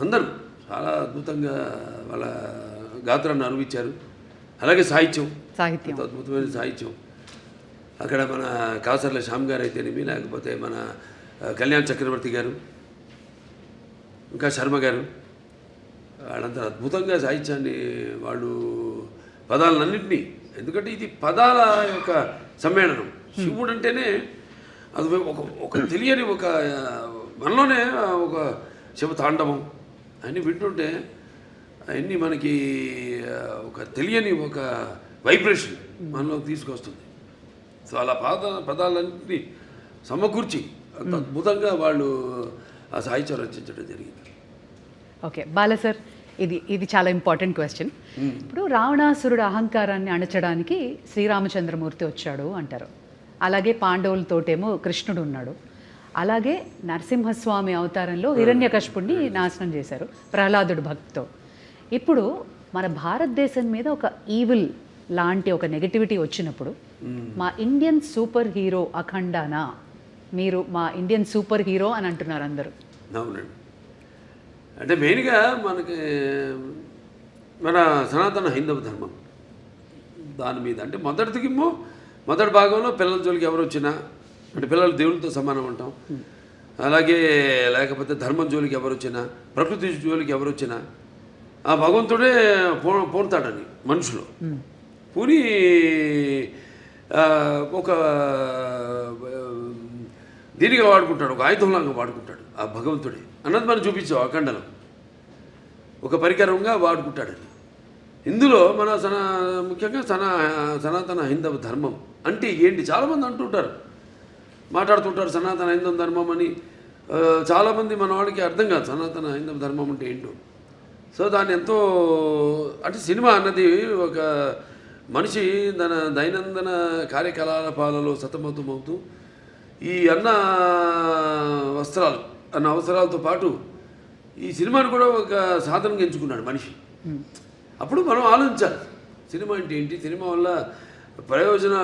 అందరూ చాలా అద్భుతంగా వాళ్ళ గాత్రాన్ని అనుభవించారు. అలాగే సాహిత్యం. సాహిత్యం. అద్భుతమైన సాహిత్యం. అక్కడ మన కాసర్ల శ్యామ్ గారు అయితేనేమి లేకపోతే మన కళ్యాణ్ చక్రవర్తి గారు ఇంకా శర్మ గారు వాళ్ళంతా అద్భుతంగా సాహిత్యాన్ని వాళ్ళు పదాలన్నింటినీ ఎందుకంటే ఇది పదాల యొక్క సమ్మేళనం. శివుడు అంటేనే అది ఒక ఒక తెలియని ఒక మనలోనే ఒక శివ తాండవం అన్నీ వింటుంటే అవన్నీ మనకి ఒక తెలియని ఒక వైబ్రేషన్ మనలో తీసుకొస్తుంది. సో అలా పాద పదాలన్నింటినీ సమకూర్చి అంత అద్భుతంగా వాళ్ళు ఆ సాహిత్యం రచించడం జరిగింది. ఓకే. బాల సార్ ఇది ఇది చాలా ఇంపార్టెంట్ క్వశ్చన్. ఇప్పుడు రావణాసురుడు అహంకారాన్ని అణచడానికి శ్రీరామచంద్రమూర్తి వచ్చాడు అంటారు. అలాగే పాండవులతోటేమో కృష్ణుడు ఉన్నాడు. అలాగే నరసింహస్వామి అవతారంలో హిరణ్యకశిపుణ్ణి నాశనం చేశారు ప్రహ్లాదుడు భక్తితో. ఇప్పుడు మన భారతదేశం మీద ఒక ఈవిల్ లాంటి ఒక నెగటివిటీ వచ్చినప్పుడు మా ఇండియన్ సూపర్ హీరో అఖండానా? మీరు మా ఇండియన్ సూపర్ హీరో అని అంటున్నారు అందరూ. అవునండి. అంటే మెయిన్గా మనకి మన సనాతన హైందవ ధర్మం. దాని మీద అంటే మొదటిదికేమో మొదటి భాగంలో పిల్లల జోలికి ఎవరు వచ్చినా అంటే పిల్లలు దేవులతో సమానం అంటాం. అలాగే లేకపోతే ధర్మం జోలికి ఎవరు వచ్చినా ప్రకృతి జోలికి ఎవరు వచ్చినా ఆ భగవంతుడే పో పోతాడని మనుషులు. పూని ఒక దీనిగా వాడుకుంటాడు ఒక ఆయుధంలాగా వాడుకుంటాడు ఆ భగవంతుడే. అన్నది మనం చూపించాం అఖండలో ఒక పరికరంగా వాడుకుంటాడని ఇందులో మన సనా ముఖ్యంగా సనా సనాతన హైందవ ధర్మం అంటే ఏంటి? చాలామంది అంటుంటారు. మాట్లాడుతుంటారు సనాతన హైందవ ధర్మం అని. చాలామంది మన వాళ్ళకి అర్థం కాదు సనాతన హైందవ ధర్మం అంటే ఏంటో. సో దాన్ని ఎంతో అంటే సినిమా అన్నది ఒక మనిషి తన దైనందిన కార్యకలాపాలలో సతమతమవుతూ ఈ అన్న వస్త్రాలు అన్న అవసరాలతో పాటు ఈ సినిమాను కూడా ఒక సాధనంగా ఎంచుకున్నాడు మనిషి. అప్పుడు మనం ఆలోచించాలి సినిమా అంటే ఏంటి? సినిమా వల్ల ప్రయోజన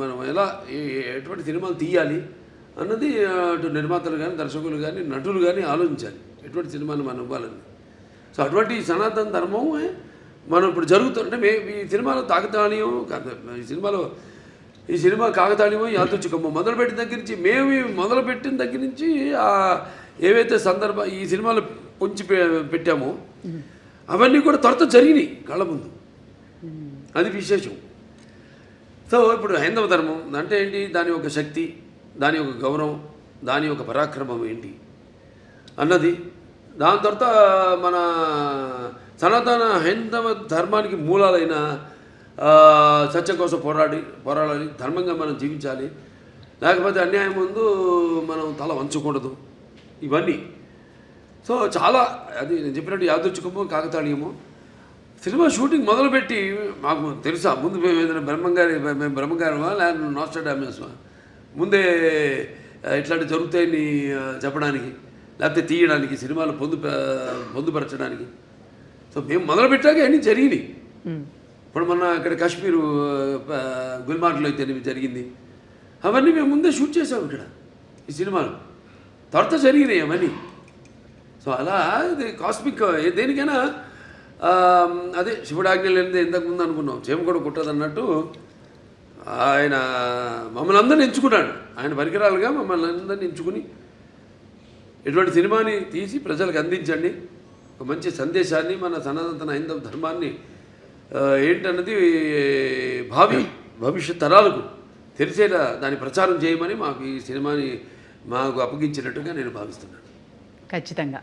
మనం ఎలా ఎటువంటి సినిమాలు తీయాలి అన్నది అటు నిర్మాతలు కానీ దర్శకులు కానీ నటులు కానీ ఆలోచించాలి. ఎటువంటి సినిమాను మనం ఇవ్వాలని. సో అటువంటి సనాతన ధర్మం మనం ఇప్పుడు జరుగుతుంటే మే ఈ సినిమాలో తాకతాళీయం ఈ సినిమాలో ఈ సినిమా కాకతాళీయమో యాదృచ్ఛికమో మొదలుపెట్టిన దగ్గర నుంచి మేము మొదలుపెట్టిన దగ్గర నుంచి ఆ ఏవైతే సందర్భ ఈ సినిమాలు పొంచి పెట్టామో అవన్నీ కూడా త్వరత జరిగినాయి కళ్ళ ముందు. అది విశేషం. సో ఇప్పుడు హైందవ ధర్మం అంటే ఏంటి? దాని యొక్క శక్తి దాని యొక్క గౌరవం దాని యొక్క పరాక్రమం ఏంటి? అన్నది. దాని తర్వాత మన సనాతన హైందవ ధర్మానికి మూలాలైన సత్యం కోసం పోరాడి పోరాడాలి ధర్మంగా మనం జీవించాలి. లేకపోతే అన్యాయం ముందు మనం తల వంచకూడదు. ఇవన్నీ. సో చాలా అది నేను చెప్పినట్టు యాదృచ్ఛికము కాకతాళీయమో. సినిమా షూటింగ్ మొదలుపెట్టి మాకు తెలుసా ముందు మేము ఏదైనా బ్రహ్మంగారి మేము బ్రహ్మంగారమా లేదా నాస్టాడామేసమా ముందే ఇట్లాంటి జరుగుతాయని చెప్పడానికి లేకపోతే తీయడానికి సినిమాలు పొందు పొందుపరచడానికి. సో మేము మొదలుపెట్టాక అన్నీ జరిగినాయి. ఇప్పుడు మొన్న ఇక్కడ కాశ్మీరు ఆ, గుల్మార్గ్లో అయితే జరిగింది. అవన్నీ మేము ముందే షూట్ చేసాం ఇక్కడ ఈ సినిమాలు. త్వరత జరిగినాయి అవన్నీ. సో అలా కాస్మిక్ దేనికైనా అదే శివుడాజ్ఞ లేనిదే ఇంతకు ముందు అనుకున్నాం. చేమ కూడా ఆయన మమ్మల్ని అందరిని ఎంచుకున్నాడు. ఆయన పరికరాలుగా మమ్మల్ని అందరిని ఎంచుకుని ఇటువంటి సినిమాని తీసి ప్రజలకు అందించండి. ఒక మంచి సందేశాన్ని మన సనాతన హైందవ ధర్మాన్ని ఏంటన్నది భావి భవిష్యత్ తరాలకు తెలిసేలా దాని ప్రచారం చేయమని మాకు ఈ సినిమాని మాకు అప్పగించినట్టుగా నేను భావిస్తున్నాను. ఖచ్చితంగా.